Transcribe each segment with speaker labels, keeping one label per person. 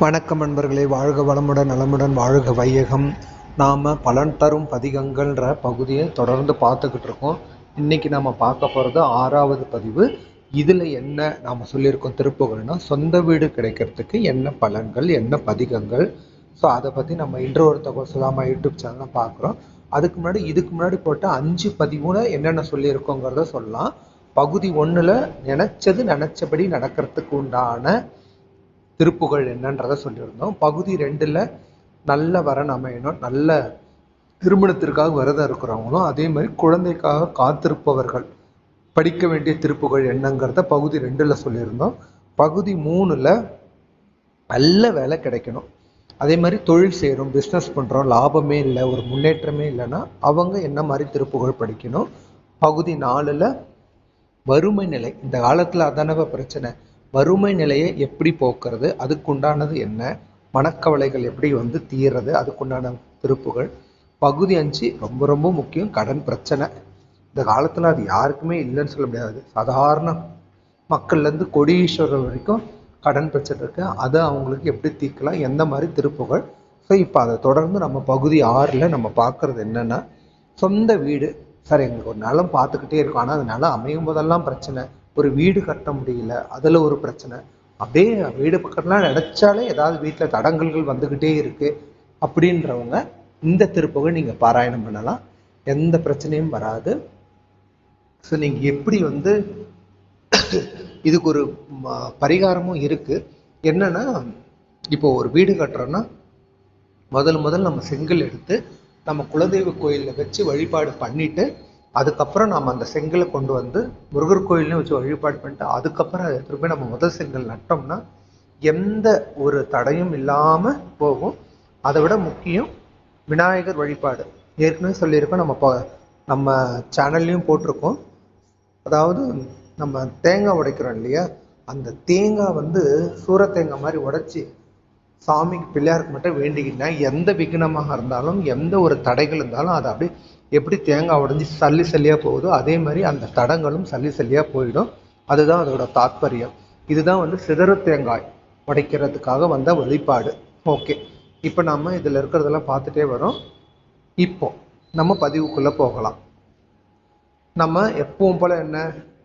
Speaker 1: வணக்கம் நண்பர்களே வாழ்க வளமுடன் நலமுடன் வாழ்க வையகம். நாம் பலன் தரும் பதிகங்கள்ன்ற பகுதியை தொடர்ந்து பார்த்துக்கிட்டு இருக்கோம். இன்னைக்கு நம்ம பார்க்க போகிறது ஆறாவது பதிவு. இதில் என்ன நாம் சொல்லியிருக்கோம் திருப்புகள்னா சொந்த வீடு கிடைக்கிறதுக்கு என்ன பலன்கள் என்ன பதிகங்கள். ஸோ அதை பற்றி நம்ம இன்று ஒரு தகவல் சொல்லாமல் யூடியூப் சேனலை பார்க்குறோம். அதுக்கு முன்னாடி இதுக்கு முன்னாடி போட்ட அஞ்சு பதிவுல என்னென்ன சொல்லியிருக்கோங்கிறத சொல்லலாம். பகுதி ஒன்றில் நினச்சது நினச்சபடி நடக்கிறதுக்கு உண்டான திருப்புகழ் என்னன்றதை சொல்லியிருந்தோம். பகுதி ரெண்டில் நல்ல வரன் அமையணும். நல்ல திருமணத்திற்காக விரதம் இருக்கிறவங்களும் அதே மாதிரி குழந்தைக்காக காத்திருப்பவர்கள் படிக்க வேண்டிய திருப்புகழ் என்னங்கிறத பகுதி ரெண்டில் சொல்லியிருந்தோம். பகுதி மூணில் நல்ல வேலை கிடைக்கணும். அதே மாதிரி தொழில் செய்கிறோம் பிஸ்னஸ் பண்ணுறோம் லாபமே இல்லை ஒரு முன்னேற்றமே இல்லைன்னா அவங்க என்ன மாதிரி திருப்புகழ் படிக்கணும்? பகுதி நாலில் வறுமை நிலை. இந்த காலத்தில் அதானவ பிரச்சனை. வறுமை நிலையை எப்படி போக்குறது? அதுக்குண்டானது என்ன? மனக்கவலைகள் எப்படி வந்து தீர்றது? அதுக்குண்டான திருப்புகள். பகுதி அஞ்சு ரொம்ப ரொம்ப முக்கியம். கடன் பிரச்சனை. இந்த காலத்தில் அது யாருக்குமே இல்லைன்னு சொல்ல முடியாது. சாதாரண மக்கள்லேருந்து கொடீஸ்வரர் வரைக்கும் கடன் பிரச்சனை இருக்கு. அதை அவங்களுக்கு எப்படி தீர்க்கலாம்? எந்த மாதிரி திருப்புகள்? ஸோ இப்போ அதை தொடர்ந்து நம்ம பகுதி ஆறில் நம்ம பார்க்குறது என்னென்னா சொந்த வீடு. சார் எங்களுக்கு ஒரு நிலம் பார்த்துக்கிட்டே இருக்கும். ஆனால் அது நிலம் அமையும் போதெல்லாம் பிரச்சனை. ஒரு வீடு கட்ட முடியல அதில் ஒரு பிரச்சனை. அப்படியே வீடு பக்கம்லாம் நினச்சாலே ஏதாவது வீட்டில் தடங்கல்கள் வந்துக்கிட்டே இருக்கு. அப்படின்றவங்க இந்த திருப்புகை நீங்கள் பாராயணம் பண்ணலாம். எந்த பிரச்சனையும் வராது. ஸோ நீங்கள் எப்படி வந்து இதுக்கு ஒரு ம- பரிகாரமும் இருக்கு. என்னன்னா இப்போ ஒரு வீடு கட்டுறோன்னா முதல் முதல் நம்ம செங்கல் எடுத்து நம்ம குலதெய்வ கோயிலில் வச்சு வழிபாடு பண்ணிட்டு அதுக்கப்புறம் நம்ம அந்த செங்கலை கொண்டு வந்து முருகர் கோயிலையும் வச்சு வழிபாடு பண்ணிட்டு அதுக்கப்புறம் அதை திருப்பி நம்ம முதல் செங்கல் நட்டோம்னா எந்த ஒரு தடையும் இல்லாமல் போகும். அதை விட முக்கியம் விநாயகர் வழிபாடு. ஏற்கனவே சொல்லியிருக்கோம் நம்ம ப- நம்ம சேனல்லையும் போட்டிருக்கோம். அதாவது நம்ம தேங்காய் உடைக்கிறோம் இல்லையா? அந்த தேங்காய் வந்து சூர தேங்காய் மாதிரி உடைச்சி சாமிக்கு பிள்ளையாருக்கு மட்டும் வேண்டிக்கிட்டா எந்த விக்னமாக இருந்தாலும் எந்த ஒரு தடைகள் இருந்தாலும் அதை அப்படியே எப்படி தேங்காய் உடைஞ்சி சல்லி சல்லியாக போகுதோ அதே மாதிரி அந்த தடங்களும் சல்லி சல்லியாக போயிடும். அதுதான் அதோட தாத்பரியம். இதுதான் வந்து சிதற தேங்காய் உடைக்கிறதுக்காக வந்த வழிபாடு. ஓகே. இப்போ நம்ம இதில் இருக்கிறதெல்லாம் பார்த்துட்டே வரோம். இப்போ நம்ம பதிவுக்குள்ளே போகலாம். நம்ம எப்பவும் போல் என்ன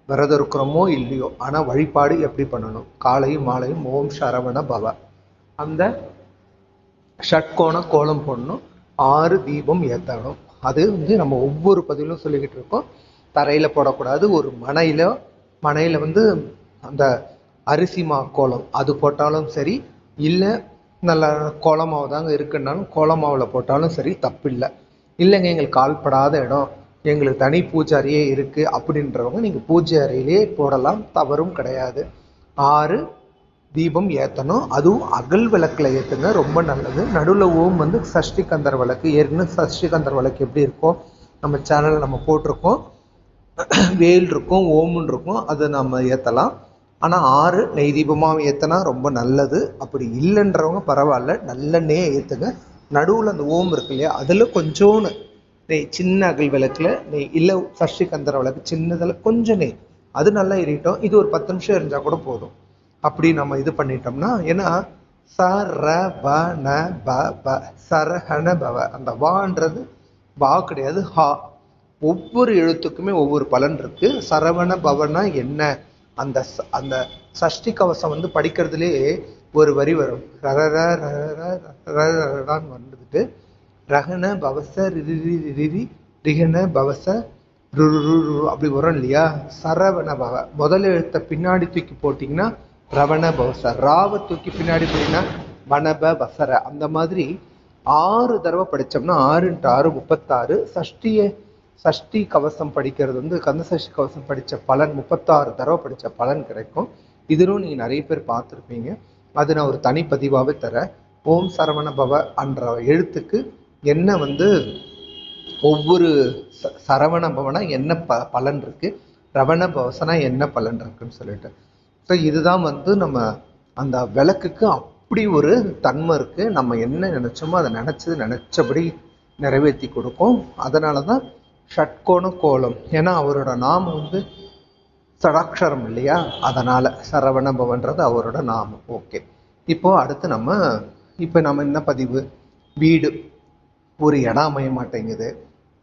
Speaker 1: விரதம் இருக்கிறோமோ இல்லையோ ஆனால் வழிபாடு எப்படி பண்ணணும்? காலையும் மாலையும் ஓம் சரவண பவ. அந்த ஷட்கோண கோலம் போடணும். ஆறு தீபம் ஏற்றணும் அது வந்து நம்ம ஒவ்வொரு பதிவிலும் சொல்லிக்கிட்டு இருக்கோம். தரையில் போடக்கூடாது ஒரு மனையில் மனையில் வந்து அந்த அரிசி மா கோலம் அது போட்டாலும் சரி இல்லை நல்ல கோலமாவு தாங்க இருக்குன்னாலும் கோலமாவில் போட்டாலும் சரி தப்பில்லை. இல்லைங்க எங்களுக்கு கால்படாத இடம். எங்களுக்கு தனி பூஜை இருக்குது அப்படின்றவங்க நீங்கள் பூஜை அறையிலே போடலாம் தவறும் கிடையாது. ஆறு தீபம் ஏற்றணும் அதுவும் அகல் விளக்கில் ஏற்றுங்க ரொம்ப நல்லது. நடுவில் ஓம் வந்து சஷ்டி கந்தர் விளக்கு. ஏற்கனவே சஷ்டி கந்தர் விளக்கு எப்படி இருக்கும் நம்ம சேனலில் நம்ம போட்டிருக்கோம். வேல் இருக்கும் ஓமுன்னு இருக்கும் அதை நம்ம ஏற்றலாம் ஆனால் ஆறு நெய் தீபமாக ஏற்றினா ரொம்ப நல்லது. அப்படி இல்லைன்றவங்க பரவாயில்ல நல்லெண்ணெயே ஏற்றுங்க நடுவில் அந்த ஓம் இருக்கு இல்லையா அதில் கொஞ்சோன்னு நெய் சின்ன அகல் விளக்கில் நெய் இல்லை சஷ்டி கந்தர விளக்கு சின்னதில் கொஞ்சம் நெய். அது நல்லா எரியட்டும். இது ஒரு பத்து நிமிஷம் எரிஞ்சால் கூட போதும். அப்படி நம்ம இது பண்ணிட்டோம்னா ஏன்னா சரவண ப ப சரஹண பவ அந்த வான்றது வா கிடையாது ஹா. ஒவ்வொரு எழுத்துக்குமே ஒவ்வொரு பலன் இருக்கு. சரவண பவனா என்ன? அந்த அந்த சஷ்டி கவசம் வந்து படிக்கிறதுலே ஒரு வரி வரும். ரரர வந்துட்டு ரகன பவச ரிரி ரிகன பவச ரு அப்படி வரும் இல்லையா சரவண பவ முதல் எழுத்தை பின்னாடி தூக்கி போட்டிங்கன்னா ரவண பவச ராவை தூக்கி பின்னாடி போட்டிங்கன்னா வனப வசர அந்த மாதிரி ஆறு தடவை படித்தோம்னா ஆறுன்ட்டு ஆறு முப்பத்தாறு. சஷ்டியை சஷ்டி கவசம் படிக்கிறது வந்து கந்த சஷ்டி கவசம் படித்த பலன் முப்பத்தாறு தடவை படித்த பலன் கிடைக்கும். இதிலும் நீங்கள் நிறைய பேர் பார்த்துருப்பீங்க. அது நான் ஒரு தனிப்பதிவாகவே தரேன். ஓம் சரவண பவ என்ற எழுத்துக்கு என்ன வந்து ஒவ்வொரு ச- சரவண பவனா என்ன ப பலன் இருக்குது ரவண பவசனா என்ன பலன் இருக்குன்னு சொல்லிட்டு. ஸோ இதுதான் வந்து நம்ம அந்த விளக்குக்கு அப்படி ஒரு தன்மை இருக்குது நம்ம என்ன நினச்சோமோ அதை நினச்சது நினச்சபடி நிறைவேற்றி கொடுக்கும். அதனால தான் ஷட்கோண கோலம். ஏன்னா அவரோட நாமம் வந்து சடாட்சரம் இல்லையா? அதனால் சரவணபவன்றது அவரோட நாமம். ஓகே. இப்போ அடுத்து நம்ம இப்போ நம்ம என்ன பதிவு? வீடு. ஒரு இடம் அமைய மாட்டேங்குது.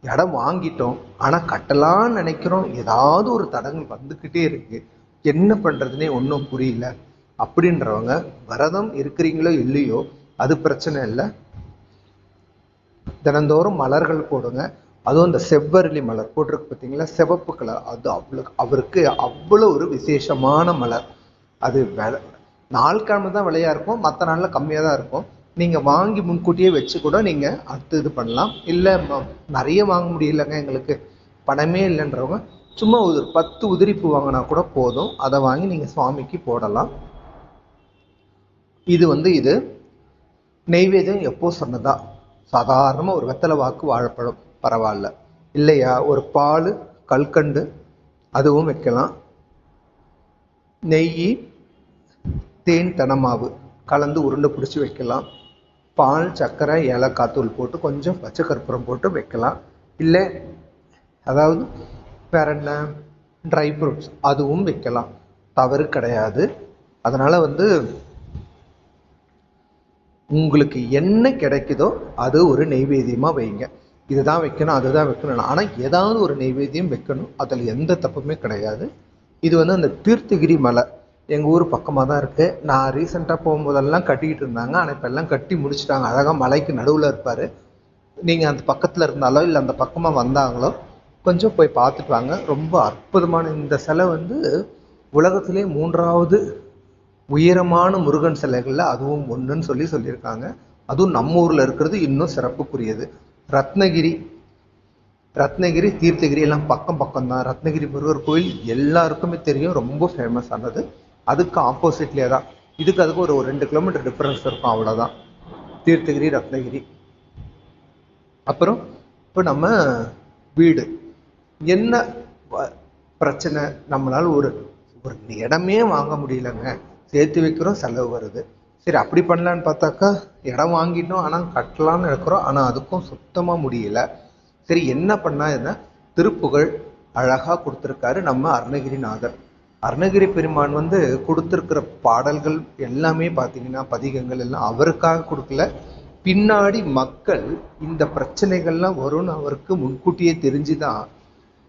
Speaker 1: இடம் வாங்கிட்டோம். ஆனால் கட்டலான்னு நினைக்கிறோம். ஏதாவது ஒரு தடங்கள் வந்துக்கிட்டே இருக்குது என்ன பண்ணுறதுனே ஒன்றும் புரியல. அப்படின்றவங்க விரதம் இருக்கிறீங்களோ இல்லையோ அது பிரச்சனை இல்லை. தினந்தோறும் மலர்கள் போடுங்க. அதுவும் இந்த செவ்வரளி மலர் போட்டிருக்கு பார்த்தீங்களா? சிவப்பு கலர். அது அவ்வளோ அவருக்கு அவ்வளோ ஒரு விசேஷமான மலர். அது வில நாள் கிழமை தான் விலையாக இருக்கும். மற்ற நாளில் கம்மியாக தான் இருக்கும். நீங்கள் வாங்கி முன்கூட்டியே வச்சு கூட நீங்கள் அடுத்து இது பண்ணலாம். இல்லை நிறைய வாங்க முடியலங்க எங்களுக்கு. பணமே இல்லைன்றவங்க சும்மா ஒரு பத்து உதிரிப்பு வாங்கினா கூட போதும். அதை வாங்கி நீங்கள் சுவாமிக்கு போடலாம். இது வந்து இது நெய்வேதியம் எப்போ சொன்னதா? சாதாரணமாக ஒரு வெத்தலை வாக்கு வாழைப்பழம் பரவாயில்ல. இல்லையா? ஒரு பால் கல்கண்டு அதுவும் வைக்கலாம். நெய் தேன் தனமாவு கலந்து உருண்டை பிடிச்சி வைக்கலாம். பால் சர்க்கரை ஏலக்காய் தூள் போட்டு கொஞ்சம் பச்சை கற்பூரம் போட்டு வைக்கலாம். இல்லை அதாவது வேற என்ன? ட்ரை ஃப்ரூட்ஸ் அதுவும் வைக்கலாம். தவறு கிடையாது. அதனால் வந்து உங்களுக்கு என்ன கிடைக்குதோ அது ஒரு நெய்வேத்தியமாக வைங்க. இதுதான் வைக்கணும் அதுதான் வைக்கணும் ஆனால் ஏதாவது ஒரு நெய்வேத்தியம் வைக்கணும். அதில் எந்த தப்புமே கிடையாது. இது வந்து அந்த தீர்த்தகிரி மலை. எங்கள் ஊர் பக்கமாக தான் இருக்குது நான் ரீசெண்டாக போகும்போதெல்லாம் கட்டிக்கிட்டு இருந்தாங்க. ஆனால் இப்போ எல்லாம் கட்டி முடிச்சிட்டாங்க. அழகாக மலைக்கு நடுவில் இருப்பார். நீங்கள் அந்த பக்கத்தில் இருந்தாலோ இல்லை அந்த பக்கமாக வந்தாங்களோ கொஞ்சம் போய் பார்த்துட்டு வாங்க. ரொம்ப அற்புதமான இந்த சிலை வந்து உலகத்திலே மூன்றாவது உயரமான முருகன் சிலைகளில் அதுவும் ஒன்றுன்னு சொல்லி சொல்லியிருக்காங்க. அதுவும் நம்ம ஊரில் இருக்கிறது இன்னும் சிறப்புக்குரியது. ரத்னகிரி ரத்னகிரி தீர்த்தகிரி எல்லாம் பக்கம் பக்கம் தான் ரத்னகிரி முருகர் கோயில் எல்லாருக்குமே தெரியும் ரொம்ப ஃபேமஸ் ஆனது. அதுக்கு ஆப்போசிட்லேயே தான். இதுக்கு அதுக்கு ஒரு ஒரு ரெண்டு கிலோமீட்டர் டிஃப்ரென்ஸ் இருக்கும் அவ்வளோதான் தீர்த்தகிரி ரத்னகிரி. அப்புறம் இப்போ நம்ம வீடு. என்ன பிரச்சனை? நம்மளால் ஒரு ஒரு இடமே வாங்க முடியலங்க. சேர்த்து வைக்கிறோம் செலவு வருது. சரி அப்படி பண்ணலான்னு பார்த்தாக்கா இடம் வாங்கிட்டோம் ஆனால் கட்டலான்னு இருக்கிறோம் ஆனால் அதுக்கும் சுத்தமாக முடியல. சரி என்ன பண்ணால் என்ன? திருப்புகழ் அழகாக கொடுத்துருக்காரு நம்ம அருணகிரிநாதர். அருணகிரி பெருமான் வந்து கொடுத்துருக்கிற பாடல்கள் எல்லாமே பார்த்தீங்கன்னா பதிகங்கள் எல்லாம் அவருக்காக கொடுக்கல. பின்னாடி மக்கள் இந்த பிரச்சனைகள்லாம் வரும்னு அவருக்கு முன்கூட்டியே தெரிஞ்சுதான்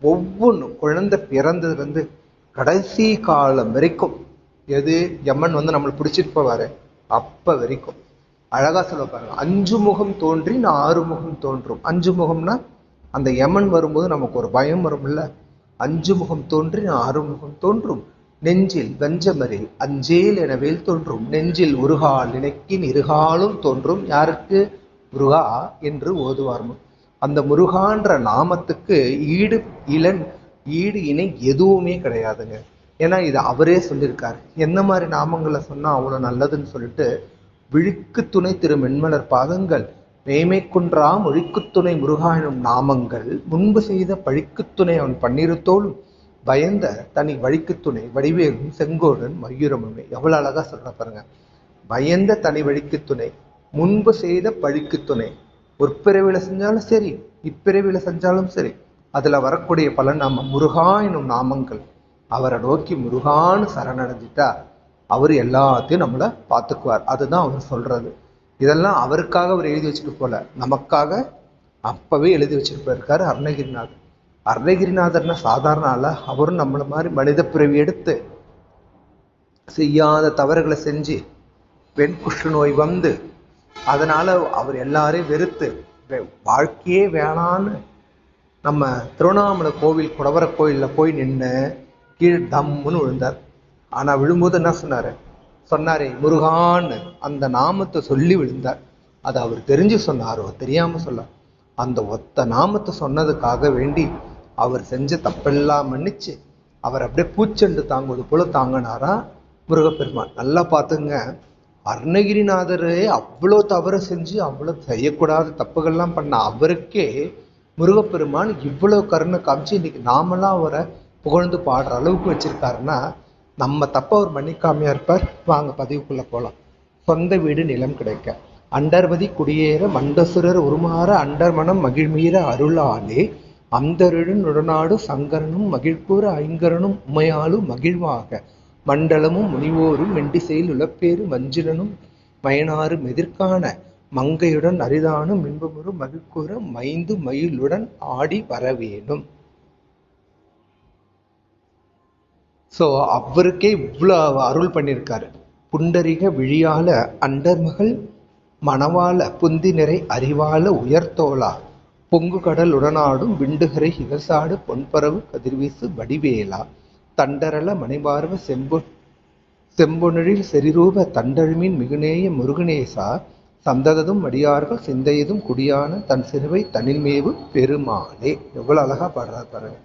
Speaker 1: ஒவ்வொன்றும் குழந்தை பிறந்ததுலேருந்து கடைசி காலம் வரைக்கும். எது? யமன் வந்து நம்மளை பிடிச்சிட்டு போவார். அப்போ வரைக்கும். அழகாக சொல்ல பாருங்க. அஞ்சு முகம் தோன்றி நான் ஆறு முகம் தோன்றும். அஞ்சு முகம்னா அந்த யமன் வரும்போது நமக்கு ஒரு பயம் வரும்ல. அஞ்சு முகம் தோன்றி நான் ஆறு முகம் தோன்றும். நெஞ்சில் வெஞ்சமரில் அஞ்சேல் எனவேல் தோன்றும். நெஞ்சில் உருகால் நினைக்கின் இருகாலும் தோன்றும். யாருக்கு? முருகா என்று ஓதுவார் அந்த முருகான்ற நாமத்துக்கு ஈடு இளன் ஈடு இணை எதுவுமே கிடையாதுங்க. ஏன்னா இது அவரே சொல்லியிருக்காரு. என்ன மாதிரி நாமங்களை சொன்னால் அவ்வளோ நல்லதுன்னு சொல்லிட்டு விழுக்கு துணை திரு மென்மலர் பாதங்கள் மேய்மை குன்றா துணை முருகா எனும் நாமங்கள் முன்பு செய்த பழிக்குத் துணை அவன் பன்னிருத்தோளும் பயந்த தனி வழிக்குத் துணை வடிவேலும் செங்கோடன் மயூரமுமே. எவ்வளோ அழகாக சொல்ல பாருங்க. பயந்த தனி வழிக்குத் துணை முன்பு செய்த பழிக்குத் துணை செஞ்சாலும் சரி இப்பிறவியில் செஞ்சாலும் சரி அதுல வரக்கூடிய பலன் நாம முருகா எனும் நாமங்கள். அவரை நோக்கி முருகான்னு சரணடைஞ்சிட்டா அவர் எல்லாத்தையும் நம்மளை பார்த்துக்குவார். அதுதான் அவர் சொல்றது. இதெல்லாம் அவருக்காக அவர் எழுதி வச்சுட்டு போல நமக்காக அப்பவே எழுதி வச்சுட்டு போயிருக்காரு அருணகிரிநாதர். அருணகிரிநாதர்னா சாதாரண ஆள அவரும் நம்மள மாதிரி மனித பிறவி எடுத்து செய்யாத தவறுகளை செஞ்சு பெண் குஷ்ட நோய் வந்து அதனால அவர் எல்லாரையும் வெறுத்து வாழ்க்கையே வேணான்னு நம்ம திருவண்ணாமலை கோவில் குடவர கோயிலில் போய் நின்று கீழ் தம்முன்னு விழுந்தார். ஆனால் விழும்போது என்ன சொன்னார்? சொன்னாரே முருகான்னு அந்த நாமத்தை சொல்லி விழுந்தார். அதை அவர் தெரிஞ்சு சொன்னாரோ தெரியாமல் சொல்ல. அந்த ஒத்த நாமத்தை சொன்னதுக்காக வேண்டி அவர் செஞ்ச தப்பெல்லாம் மன்னிச்சு அவர் அப்படியே பூச்செண்டு தாங்குவது போல தாங்கினாரா முருகப்பெருமான். நல்லா பார்த்துங்க. அருணகிரிநாதரே அவ்வளோ தவறு செஞ்சு அவ்வளோ செய்யக்கூடாத தப்புகள்லாம் பண்ண அவருக்கே முருகப்பெருமான் இவ்வளோ கருணை காமிச்சு இன்னைக்கு நாமெல்லாம் அவரை புகழ்ந்து பாடுற அளவுக்கு வச்சிருக்காருன்னா நம்ம தப்ப அவர் மன்னிக்காமையா இருப்பார். வாங்க பதிவுக்குள்ள போகலாம் சொந்த வீடு நிலம் கிடைக்க. அண்டர்வதி குடியேற மண்டசுரர் உருமாற அண்டர் மனம் மகிழ்மீற அருளாலே. அந்தருடன் உடனாடு சங்கரனும் மகிழ்கூற ஐங்கரனும் உமையாலும் மகிழ்வாக. மண்டலமும் முனிவோரும் மெண்டிசையில் உழப்பேறு மஞ்சிரனும் மயனாறு மெதிர்கான மங்கையுடன் அரிதானும் இன்பமுறு மகிழ்கூற மைந்து மயிலுடன் ஆடி வரவேணும். ஸோ அவருக்கே இவ்வளோ அருள் பண்ணியிருக்காரு. புண்டரிக விழியால அண்டர்மகள் மணவாள புந்தி நிறை அறிவால உயர்த்தோளா பொங்கு கடல் உடனாடும் விண்டுகரை இகசாடு பொன்பரவு கதிர்வீசு வடிவேலா தண்டரள மணிபார்வ செம்பு செம்பொனிழில் செரிரூப தண்டழுமின் மிகுநேய முருகனேசா சந்தததும் அடியார்கள் சிந்தையதும் குடியான தன் சிறுவை தனில்மேவு பெருமாளே. எவ்வளோ அழகாக பாடுறாரு பாருங்க.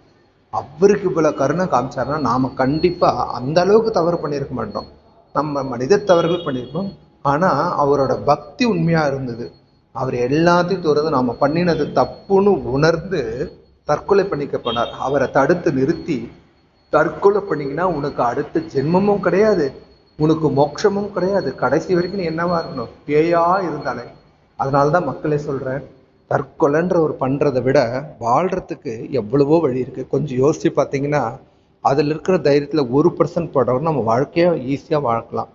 Speaker 1: அவருக்கு இவ்வளோ கருணை காமிச்சாருன்னா நாம் கண்டிப்பாக அந்த அளவுக்கு தவறு பண்ணியிருக்க மாட்டோம். நம்ம மனித தவறுகள் பண்ணியிருக்கோம் ஆனால் அவரோட பக்தி உண்மையாக இருந்தது. அவர் எல்லாத்தையும் துறந்து நாம் பண்ணினது தப்புன்னு உணர்ந்து தற்கொலை பண்ணிக்க போனார். அவரை தடுத்து நிறுத்தி தற்கொலை பண்ணிங்கன்னா உனக்கு அடுத்த ஜென்மமும் கிடையாது உனக்கு மோட்சமும் கிடையாது. கடைசி வரைக்கும் நீ என்னவா இருக்கணும்? பேயா இருந்தாலே. அதனால தான் மக்களே சொல்கிறேன் தற்கொலைன்ற ஒரு பண்ணுறதை விட வாழ்கிறதுக்கு எவ்வளவோ வழி இருக்குது கொஞ்சம் யோசித்து பார்த்தீங்கன்னா அதில் இருக்கிற தைரியத்தில் ஒரு பர்சன்ட் போட்டவங்க நம்ம வாழ்க்கையை ஈஸியாக வாழ்க்கலாம்.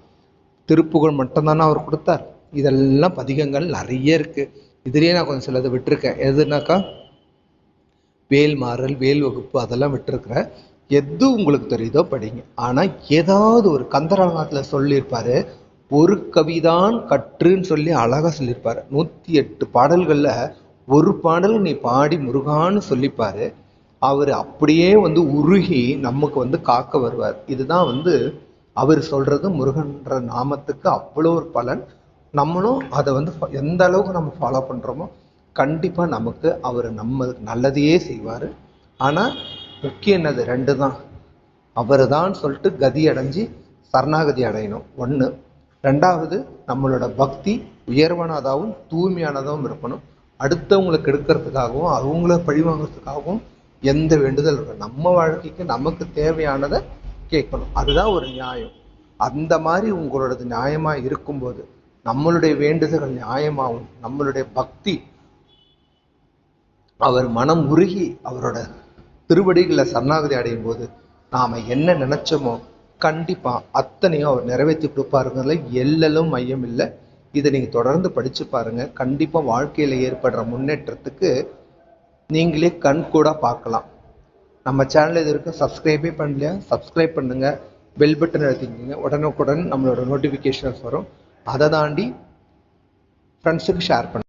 Speaker 1: திருப்புகழ் மட்டும்தானே அவர் கொடுத்தார். இதெல்லாம் பதிகங்கள் நிறைய இருக்குது இதுலேயே நான் கொஞ்சம் சிலதை விட்டுருக்கேன். எதுனாக்கா? வேல் மாறல் வேல் வகுப்பு அதெல்லாம் விட்டுருக்குறேன். எது உங்களுக்கு தெரியுதோ படிங்க. ஆனால் ஏதாவது ஒரு கந்தரகத்துல சொல்லியிருப்பாரு ஒரு கவிதான் கற்றுன்னு சொல்லி அழகாக சொல்லியிருப்பார். நூற்றி எட்டு பாடல்களில் ஒரு பாடல் நீ பாடி முருகான்னு சொல்லிப்பார். அவர் அப்படியே வந்து உருகி நமக்கு வந்து காக்க வருவார். இதுதான் வந்து அவர் சொல்கிறது முருகன்ற நாமத்துக்கு அவ்வளோ ஒரு பலன். நம்மளும் அதை வந்து எந்த அளவுக்கு நம்ம ஃபாலோ பண்ணுறோமோ கண்டிப்பாக நமக்கு அவர் நம்ம நல்லதையே செய்வார். ஆனால் முக்கியம் என்னது? ரெண்டு தான் அவர் தான் சொல்லிட்டு கதி அடைஞ்சு சரணாகதி அடையணும். ஒன்று ரெண்டாவது நம்மளோட பக்தி உயர்வானதாகவும் தூய்மையானதாகவும் இருக்கணும். அடுத்தவங்களை எடுக்கிறதுக்காகவும் அவங்கள பழிவாங்கிறதுக்காகவும் எந்த வேண்டுதல் இருக்கும் நம்ம வாழ்க்கைக்கு நமக்கு தேவையானதை கேட்கணும். அதுதான் ஒரு நியாயம். அந்த மாதிரி உங்களோடது நியாயமா இருக்கும்போது நம்மளுடைய வேண்டுதல்கள் நியாயமாகவும் நம்மளுடைய பக்தி அவர் மனம் உருகி அவரோட திருவடிகளை சரணாகதி அடையும் போது நாம என்ன நினைச்சோமோ கண்டிப்பா அத்தனையும் அவர் நிறைவேற்றி கொடுப்பாருங்கிறதுல எல்லலும் மையம் இல்லை. இதை நீங்க தொடர்ந்து படிச்சு பாருங்க. கண்டிப்பா வாழ்க்கையில ஏற்படுற முன்னேற்றத்துக்கு நீங்களே கண் கூட பார்க்கலாம். நம்ம சேனல் இது வரைக்கும் சப்ஸ்கிரைபே பண்ணலையா? சப்ஸ்கிரைப் பண்ணுங்க. பெல் பட்டன் அழுத்திக்கிங்க. உடனுக்குடன் நம்மளோட நோட்டிஃபிகேஷன்ஸ் வரும். அதை தாண்டி ஃப்ரெண்ட்ஸுக்கு ஷேர் பண்ணுங்க.